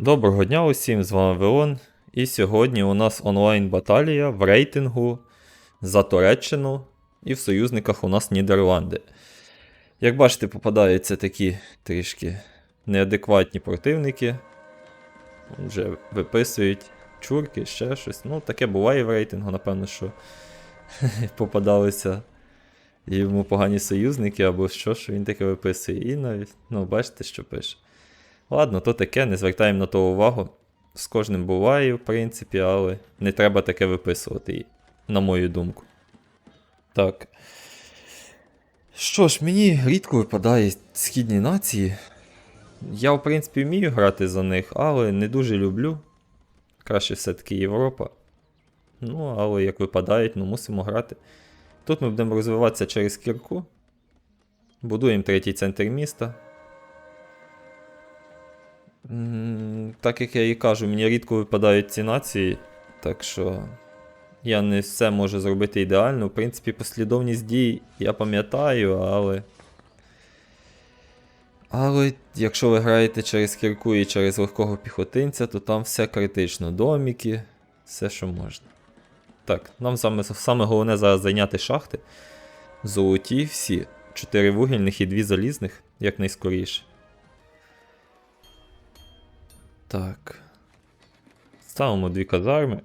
Доброго дня усім, з вами Веон. І сьогодні у нас онлайн баталія в рейтингу за Туреччину і в союзниках у нас Нідерланди. Як бачите, попадаються такі трішки неадекватні противники. Вже виписують чурки, ще щось. Ну, таке буває в рейтингу, напевно, що попадалися йому погані союзники або що, що він таке виписує. І навіть, ну, бачите, що пише. Ладно, то таке, не звертаємо на то увагу. З кожним буває, в принципі, але не треба таке виписувати, на мою думку. Так. Що ж, мені рідко випадають східні нації. Я, в принципі, вмію грати за них, але не дуже люблю. Краще все-таки Європа. Ну, але як випадають, ну мусимо грати. Тут ми будемо розвиватися через кірку. Будуємо третій центр міста. Так як я і кажу, мені рідко випадають ці нації, так що я не все можу зробити ідеально. В принципі, послідовність дій я пам'ятаю, але. Але якщо ви граєте через кірку і через легкого піхотинця, то там все критично. Доміки, все, що можна. Так, нам саме, саме головне зараз зайняти шахти. Золоті всі. Чотири вугільних і дві залізних, якнайскоріше. Так. Ставимо дві казарми.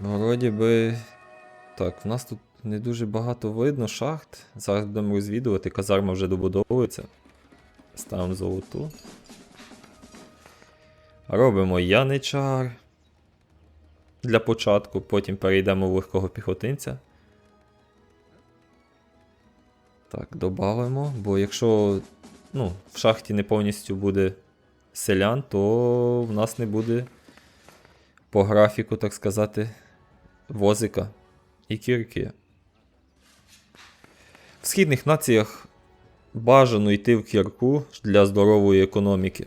Вроді би. Так, в нас тут не дуже багато видно шахт. Зараз будемо розвідувати, казарма вже добудовується. Ставимо золоту. Робимо яничар. Для початку, потім перейдемо в легкого піхотинця. Так, додамо, бо якщо ну, в шахті не повністю буде селян, то в нас не буде по графіку, так сказати, возика і кірки. В східних націях бажано йти в кірку для здорової економіки.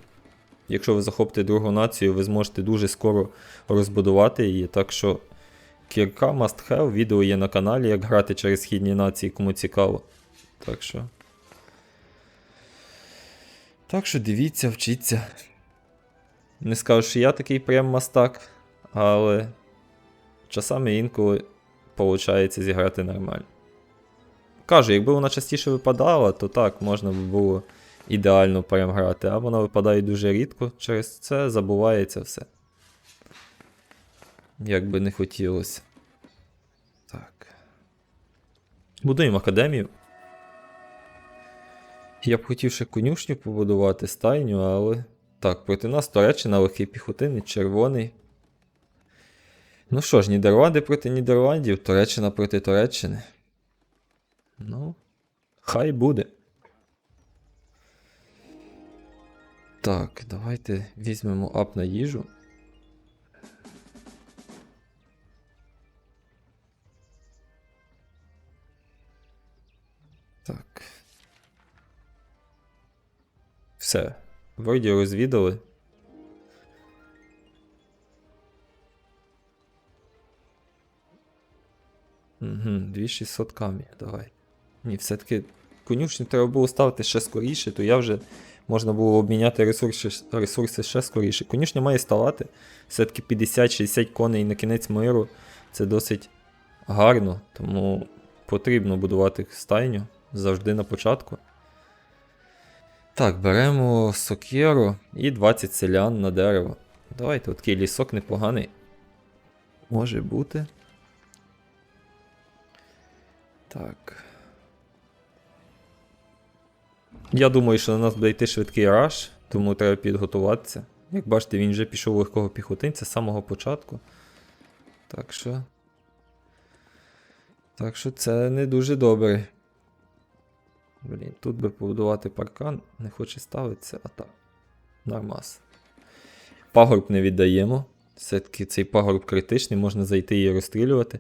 Якщо ви захопите другу націю, ви зможете дуже скоро розбудувати її. Так що кірка must have, відео є на каналі, як грати через східні нації, кому цікаво. Так що. Так що дивіться, вчіться. Не скажу, що я такий прям мастак, але часами інколи виходить зіграти нормально. Кажу, якби вона частіше випадала, то так, можна б було ідеально прям грати, а вона випадає дуже рідко, через це забувається все. Як би не хотілося. Так. Будуємо академію. Я б хотів ще конюшню побудувати стайню, але. Так, проти нас Туреччина, легкий піхотинець, червоний. Ну що ж, Нідерланди проти Нідерландів, Туреччина проти Туреччини. Ну, хай буде. Так, давайте візьмемо ап на їжу. Все. Вроді розвідали. Угу, 2600 камінь, давай. Ні, все-таки конюшню треба було ставити ще скоріше, то я вже можна було обміняти ресурси, ресурси ще скоріше. Конюшня має ставати. Все-таки 50-60 коней на кінець миру. Це досить гарно, тому потрібно будувати стайню завжди на початку. Так, беремо сокєру і 20 селян на дерево. Давайте, такий лісок непоганий. Може бути. Так. Я думаю, що на нас буде йти швидкий раш, тому треба підготуватися. Як бачите, він вже пішов легкого піхотинця з самого початку. Так що. Так що це не дуже добре. Блін, тут би побудувати паркан, не хоче ставитися, а так. Нормас. Пагорб не віддаємо. Все-таки цей пагорб критичний, можна зайти і розстрілювати.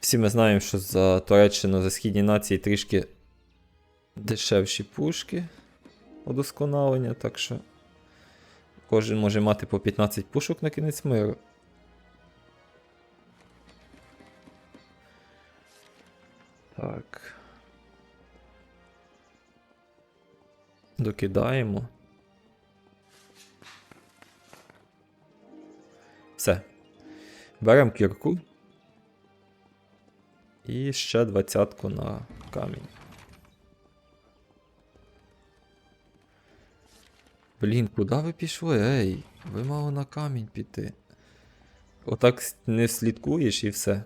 Всі ми знаємо, що за Туреччину, за східні нації трішки дешевші пушки удосконалення, так що кожен може мати по 15 пушок на кінець миру. Так. Докидаємо. Все. Беремо кірку. І ще двадцятку на камінь. Блін, куди ви пішли? Ей, ви мали на камінь піти. Отак не слідкуєш і все.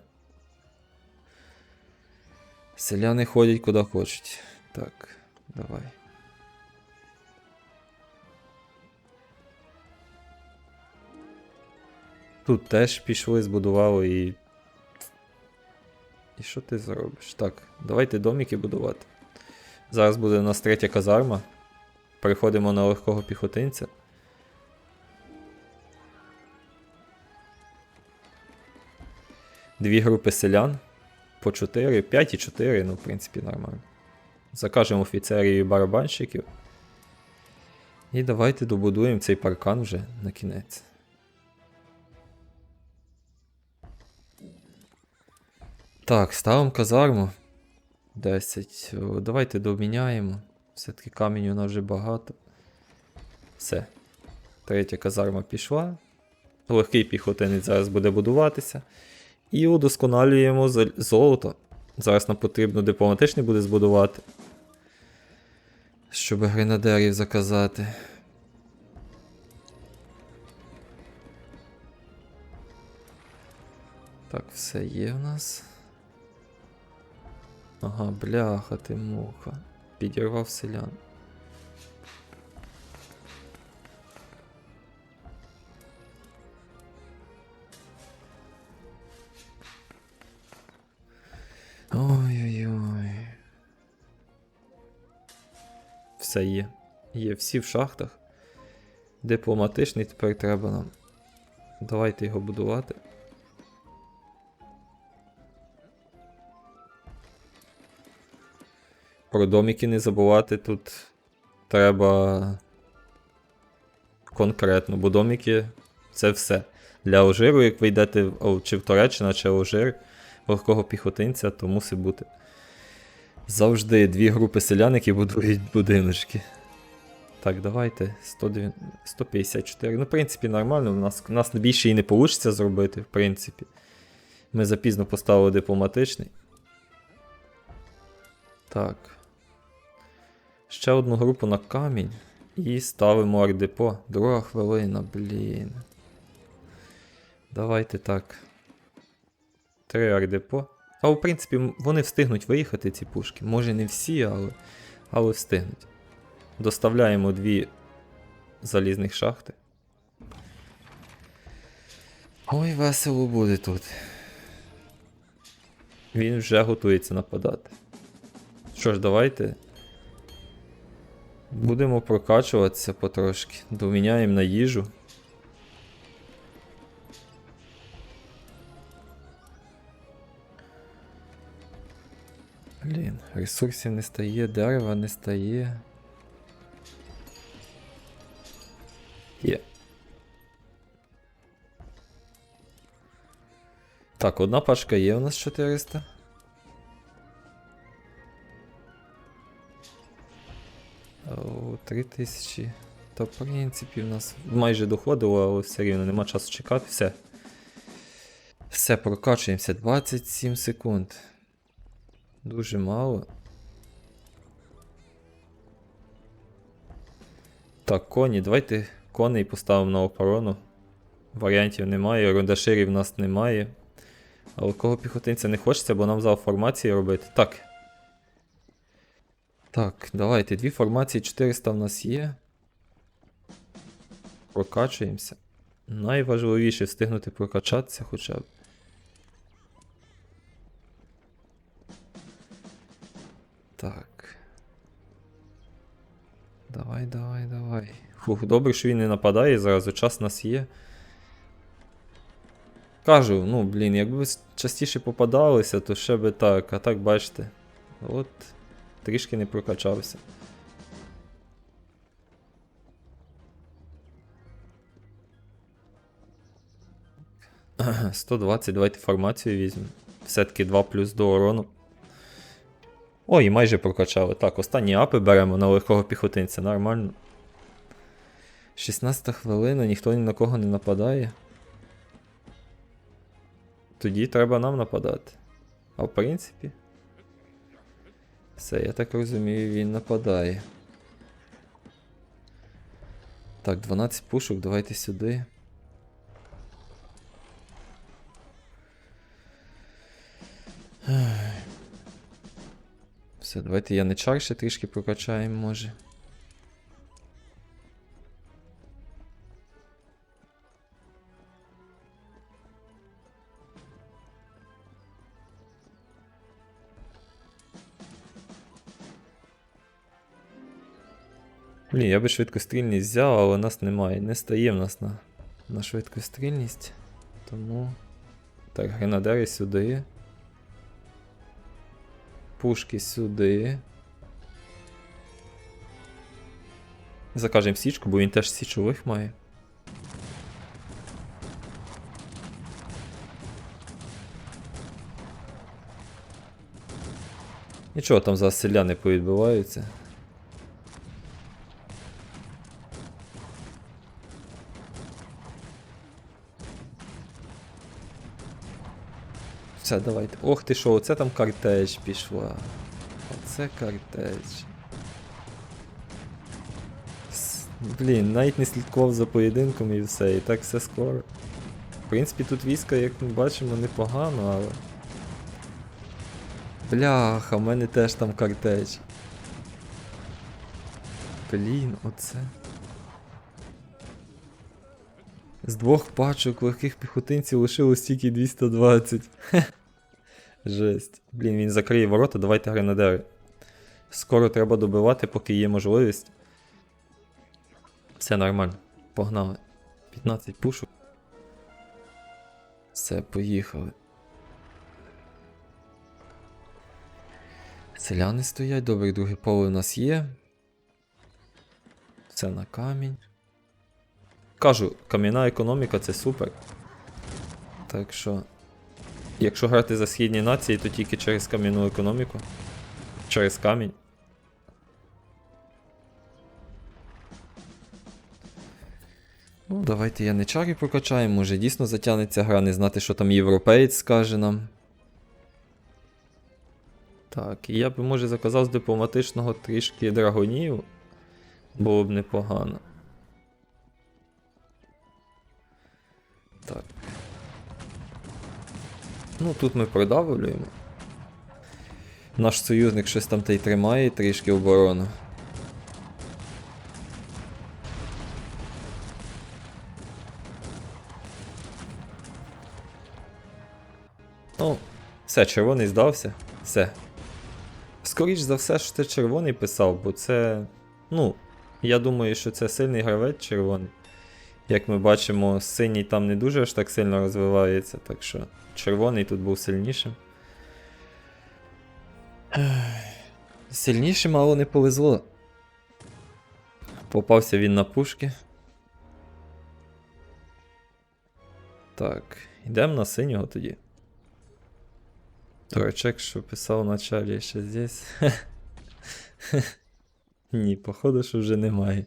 Селяни ходять куди хочуть. Так, давай. Тут теж пішли, збудували і. І що ти зробиш? Так, давайте доміки будувати. Зараз буде у нас третя казарма. Переходимо на легкого піхотинця. Дві групи селян. По 4, 5 і 4, ну, в принципі, нормально. Закажемо офіцерів і барабанщиків. І давайте добудуємо цей паркан вже на кінець. Так, ставимо казарму. 10. Давайте доміняємо. Все-таки камінь у нас вже багато. Все. Третя казарма пішла. Легкий піхотинець зараз буде будуватися. І удосконалюємо золото. Зараз нам потрібно дипломатичний буде збудувати. Щоб гренадерів заказати. Так, все є в нас. Ага, бляха ти муха. Підірвав селян. Ой-ой-ой. Все є. Є всі в шахтах. Дипломатичний тепер треба нам. Давайте його будувати. Про доміки не забувати тут треба конкретно, бо доміки це все. Для Алжиру, як ви йдете чи в Туреччина, чи Алжир, легкого піхотинця, то мусить бути завжди дві групи селян, які будують будиночки. Так, давайте 109 154. Ну, в принципі, нормально. У нас, у нас більше і не вийде зробити, в принципі. Ми запізно поставили дипломатичний. Так. Ще одну групу на камінь. І ставимо ардепо. Друга хвилина, блін. Давайте так. Три ардепо. А в принципі, вони встигнуть виїхати, ці пушки. Може не всі, але, але встигнуть. Доставляємо дві залізних шахти. Ой, весело буде тут. Він вже готується нападати. Що ж, давайте. Будемо прокачуватися потрошки. Доміняємо на їжу. Блін, ресурсів не стає, дерева не стає. Є. Так, одна пачка є у нас 400. 3000. Та в принципі в нас майже доходило, але все рівно нема часу чекати. Все. Все, прокачуємося. 27 секунд. Дуже мало. Так, коні, давайте коней поставимо на оборону. Варіантів немає, рундаширів в нас немає. Але кого піхотинця не хочеться, бо нам зал формації робити. Так. Так, давайте. Дві формації 400 в нас є. Прокачуємося. Найважливіше встигнути прокачатися хоча б. Так. Давай, давай, давай. Фух, добре, що він не нападає, зразу час у нас є. Кажу, ну, блін, якби частіше попадалися, то ще би так, а так бачите. От, трішки не прокачався. Ага, 120, давайте формацію візьмемо. Все-таки 2 плюс до урону. Ой, майже прокачали. Так, останні апи беремо на легкого піхотинця, нормально. 16 хвилина, ніхто ні на кого не нападає. Тоді треба нам нападати. А в принципі. Все, я так розумію, він нападає. Так, 12 пушок, давайте сюди. Все, давайте я не ще трішки прокачаємо, може. Блін, я би швидкострільність взяв, але нас немає. Не стає в нас на, на швидкострільність. Тому. Так, гренадери сюди. Пушки сюди. Закажемо січку, бо він теж січових має. Нічого там за селяни повідбиваються. Все, давайте. Ох ти що, оце там картеч пішла. Оце картеч. С- Блін, навіть не слідкував за поєдинком і все, і так все скоро. В принципі, тут війська, як ми бачимо, непогано, але. Бляха, в мене теж там картеч. Блін, оце. З двох пачок легких піхотинців лишилось тільки 220. Хе. Жесть. Блін, він закриє ворота, давайте гренадери. Скоро треба добивати, поки є можливість. Все нормально. Погнали. 15 пушок. Все, поїхали. Селяни стоять, добре, друге поле у нас є. Це на камінь. Кажу, кам'яна економіка це супер. Так що. Якщо грати за східні нації, то тільки через кам'яну економіку. Через камінь. Ну, давайте яничарі прокачаємо, може дійсно затягнеться гра, не знати, що там європеєць скаже нам. Так, я б може заказав з дипломатичного трішки драгонів. Було б непогано. Так. Ну, тут ми продавлюємо. Наш союзник щось там та й тримає трішки оборону. Ну, все, червоний здався. Все. Скоріш за все, що це червоний писав, бо це. Ну, я думаю, що це сильний гравець червоний. Як ми бачимо, синій там не дуже аж так сильно розвивається, так що червоний тут був сильнішим. Ех, Сильнішим, але не повезло. Попався він на пушки. Так, йдемо на синього тоді. Дурачек, що писав в началі ще здесь. Ні, походу, що вже немає.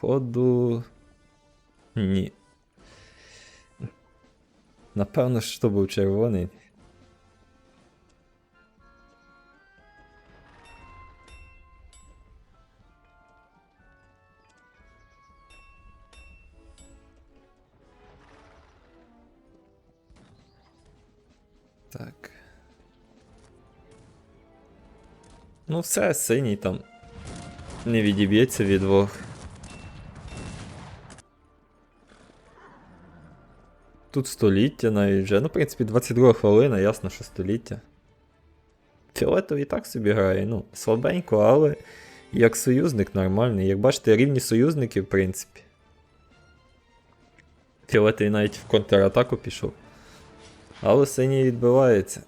Походу. Ні. Напевно, що був червоний. Так. Ну, все, синій там. Не відіб'ється від двох. Тут століття навіть вже. Ну, в принципі, 22 хвилина, ясно, що століття. Фіолетовий і так собі грає, ну, слабенько, але як союзник нормальний. Як бачите, рівні союзники, в принципі. Фіолетовий навіть в контратаку пішов. Але синій відбивається.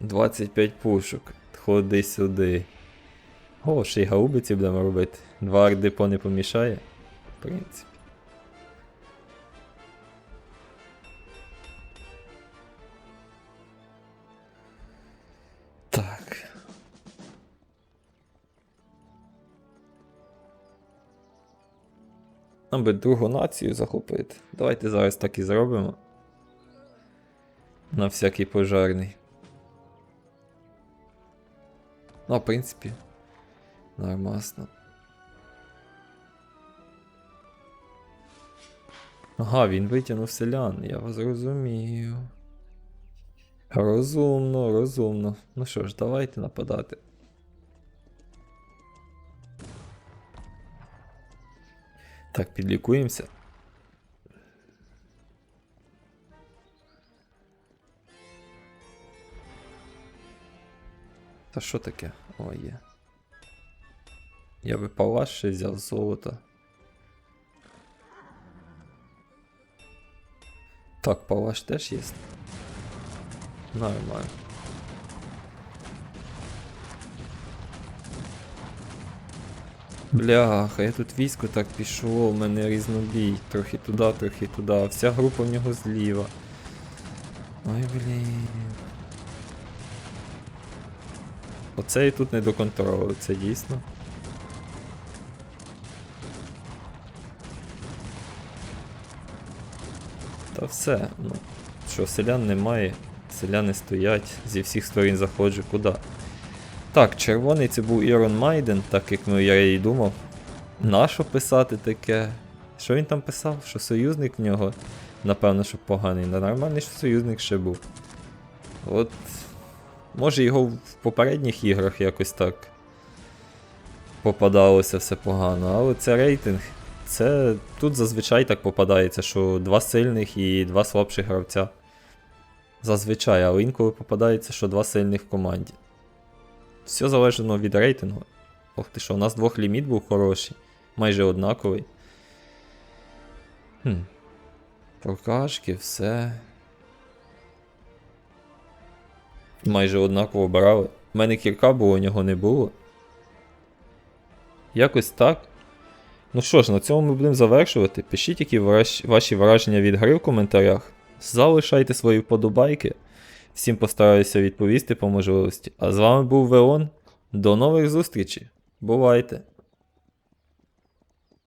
25 пушок. Ходи сюди. О, ще й гаубиці будемо робити. Два ардипо не помішає. в принципі. Нам би другу націю захопити. Давайте зараз так і зробимо. На всякий пожарний. Ну, в принципі, нормасно. Ага, він витягнув селян, я вас зрозумів. Розумно, розумно. Ну що ж, давайте нападати. Так, підлікуємося. Та що таке? О, є. Я би палаш ще взяв золото. Так, палаш теж є. Нормально. Бляха, я тут військо так пішло, в мене різнобій. Трохи туди, трохи туди. Вся група в нього зліва. Ой, блін. Оце і тут не до контролю, це дійсно. Та все, ну. Що, селян немає, селяни стоять, зі всіх сторін заходжу, куди? Так, червоний це був Ірон Майден, так як ну, я і думав. Нащо писати таке? Що він там писав? Що союзник в нього? Напевно, що поганий. Нормальний, що союзник ще був. От. Може його в попередніх іграх якось так попадалося все погано, але це рейтинг. Це тут зазвичай так попадається, що два сильних і два слабших гравця. Зазвичай, але інколи попадається, що два сильних в команді. Все залежно від рейтингу. Ох ти що, у нас двох ліміт був хороший, майже однаковий. Хм. Прокашки, все. Майже однаково брали. У мене кірка було, у нього не було. Якось так. Ну що ж, на цьому ми будемо завершувати. Пишіть, які ваші враження від гри в коментарях. Залишайте свої вподобайки. Всім постараюся відповісти по можливості. А з вами був Велон. До нових зустрічей. Бувайте!